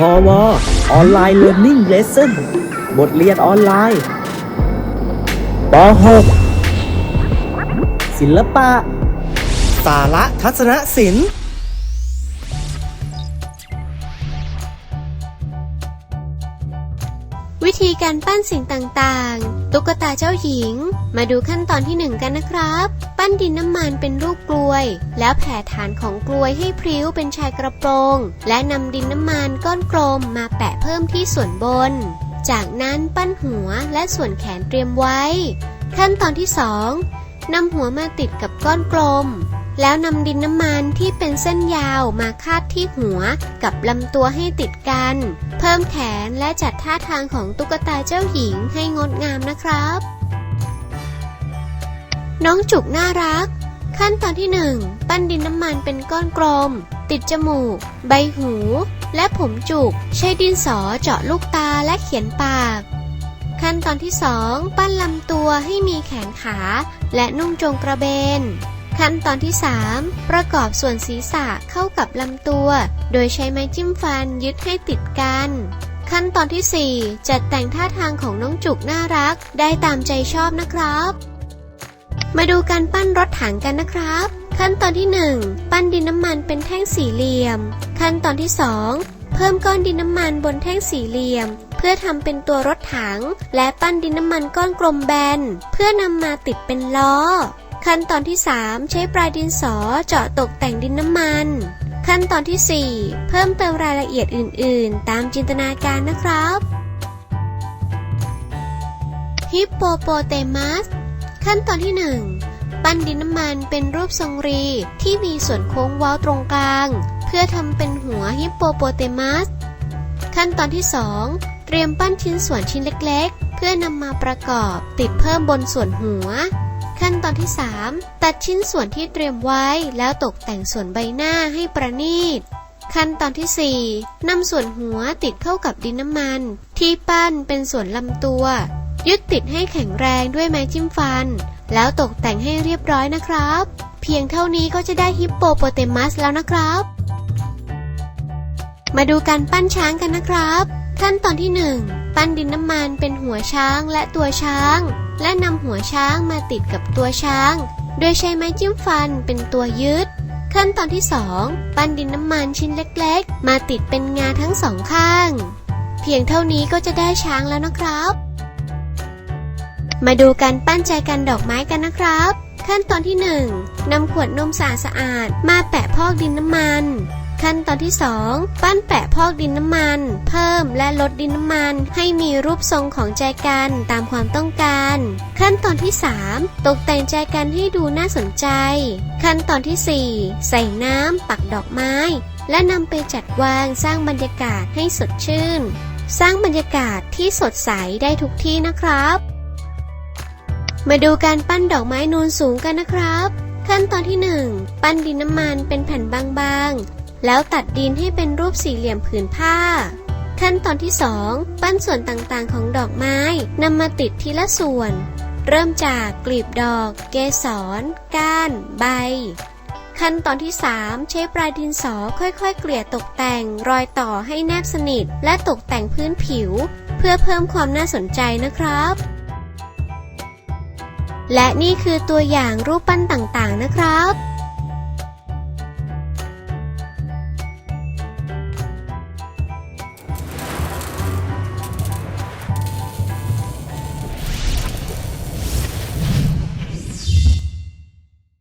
พอวออนไลน์เรียน i ิ่งเลสเซ่นบทเรียนออนไลน์ป .6 ศิลปะ สาระทัศนศิลป์วิธีการปั้นสิ่งต่างๆ ตุ๊กตาเจ้าหญิง มาดูขั้นตอนที่หนึ่งกันนะครับ ปั้นดินน้ำมันเป็นรูปกลวย แล้วแผ่ฐานของกลวยให้พริ้วเป็นชายกระโปรง และนำดินน้ำมันก้อนกลมมาแปะเพิ่มที่ส่วนบน จากนั้นปั้นหัวและส่วนแขนเตรียมไว้ ขั้นตอนที่สองนำหัวมาติดกับก้อนกลม แล้วนำดินน้ำมันที่เป็นเส้นยาวมาคาดที่หัวกับลำตัวให้ติดกัน เพิ่มแขนและจัดท่าทางของตุ๊กตาเจ้าหญิงให้งดงามนะครับ น้องจุกน่ารัก ขั้นตอนที่หนึ่งปั้นดินน้ำมันเป็นก้อนกลม ติดจมูก ใบหู และผมจุก ใช้ดินสอเจาะลูกตาและเขียนปาก ขั้นตอนที่สองปั้นลำตัวให้มีแขนขา และนุ่งโจงกระเบน ขั้นตอนที่ 3 ประกอบส่วนศีรษะเข้ากับลำตัว โดยใช้ไม้จิ้มฟันยึดให้ติดกันขั้นตอนที่ 4 จัดแต่งท่าทางของน้องจุกน่ารัก ได้ตามใจชอบนะครับ มาดูการปั้นรถถังกันนะครับ ขั้นตอนที่ 1 ปั้นดินน้ำมันเป็นแท่งสี่เหลี่ยม ขั้นตอนที่ 2 เพิ่มก้อนดินน้ำมันบนแท่งสี่เหลี่ยม เพื่อทำเป็นตัวรถถัง และปั้นดินน้ำมันก้อนกลมแบน เพื่อนำมาติดเป็นล้อ ขั้นตอนที่ 3 ใช้ปลายดินสอเจาะตกแต่งดินน้ำมันขั้นตอนที่ 4 เพิ่มเติมรายละเอียดอื่น ๆ ตามจินตนาการนะครับ ฮิปโปโปเตมัส ขั้นตอนที่ 1 ปั้นดินน้ำมันเป็นรูปทรงรีที่มีส่วนโค้งเว้าตรงกลาง เพื่อทำเป็นหัวฮิปโปโปเตมัส ขั้นตอนที่ 2 เตรียมปั้นชิ้นส่วนชิ้นเล็กๆ เพื่อนำมาประกอบติดเพิ่มบนส่วนหัว ขั้นตอนที่ 3 ตัดชิ้นส่วนที่เตรียมไว้แล้วตกแต่งส่วนใบหน้าให้ประณีตขั้นตอนที่ 4นำส่วนหัวติดเข้ากับดินน้ำมัน ที่ปั้นเป็นส่วนลำตัว ยึดติดให้แข็งแรงด้วยไม้จิ้มฟัน แล้วตกแต่งให้เรียบร้อยนะครับ เพียงเท่านี้ก็จะได้ฮิปโปโปเตมัสแล้วนะครับ มาดูการปั้นช้างกันนะครับ ขั้นตอนที่ 1 ปั้นดินน้ำมันเป็นหัวช้างและตัวช้าง และนำหัวช้างมาติดกับตัวช้าง โดยใช้ไม้จิ้มฟันเป็นตัวยึด ขั้นตอนที่ 2 ปั้นดินน้ำมันชิ้นเล็ก ๆ มาติดเป็นงาทั้งสองข้าง เพียงเท่านี้ก็จะได้ช้างแล้วนะครับ มาดูการปั้นใจกันดอกไม้กันนะครับ ขั้นตอนที่ 1นำขวดนมสะอาดมาแปะพอกดินน้ำมัน ขั้นตอนที่ 2 ปั้นแปะพอกดินน้ำมัน เพิ่มและลดดินน้ำมัน ให้มีรูปทรงของใจกันตามความต้องการ ขั้นตอนที่ 3 ตกแต่งใจกันให้ดูน่าสนใจ ขั้นตอนที่ 4 ใส่น้ำปักดอกไม้ และนำไปจัดวางสร้างบรรยากาศให้สดชื่น สร้างบรรยากาศที่สดใสได้ทุกที่นะครับ มาดูการปั้นดอกไม้นูนสูงกันนะครับ ขั้นตอนที่ 1 ปั้นดินน้ำมันเป็นแผ่นบางๆ แล้วตัดดินให้เป็นรูปสี่เหลี่ยมผืนผ้า ขั้นตอนที่ 2 ปั้นส่วนต่างๆของดอกไม้นำมาติดทีละส่วน เริ่มจากกลีบดอก เกสร ก้าน ใบ ขั้นตอนที่ 3 ใช้ปลายดินสอค่อยๆ เกลี่ยตกแต่งรอยต่อให้แนบสนิท และตกแต่งพื้นผิว เพื่อเพิ่มความน่าสนใจนะครับ และนี่คือตัวอย่างรูปปั้นต่างๆนะครับ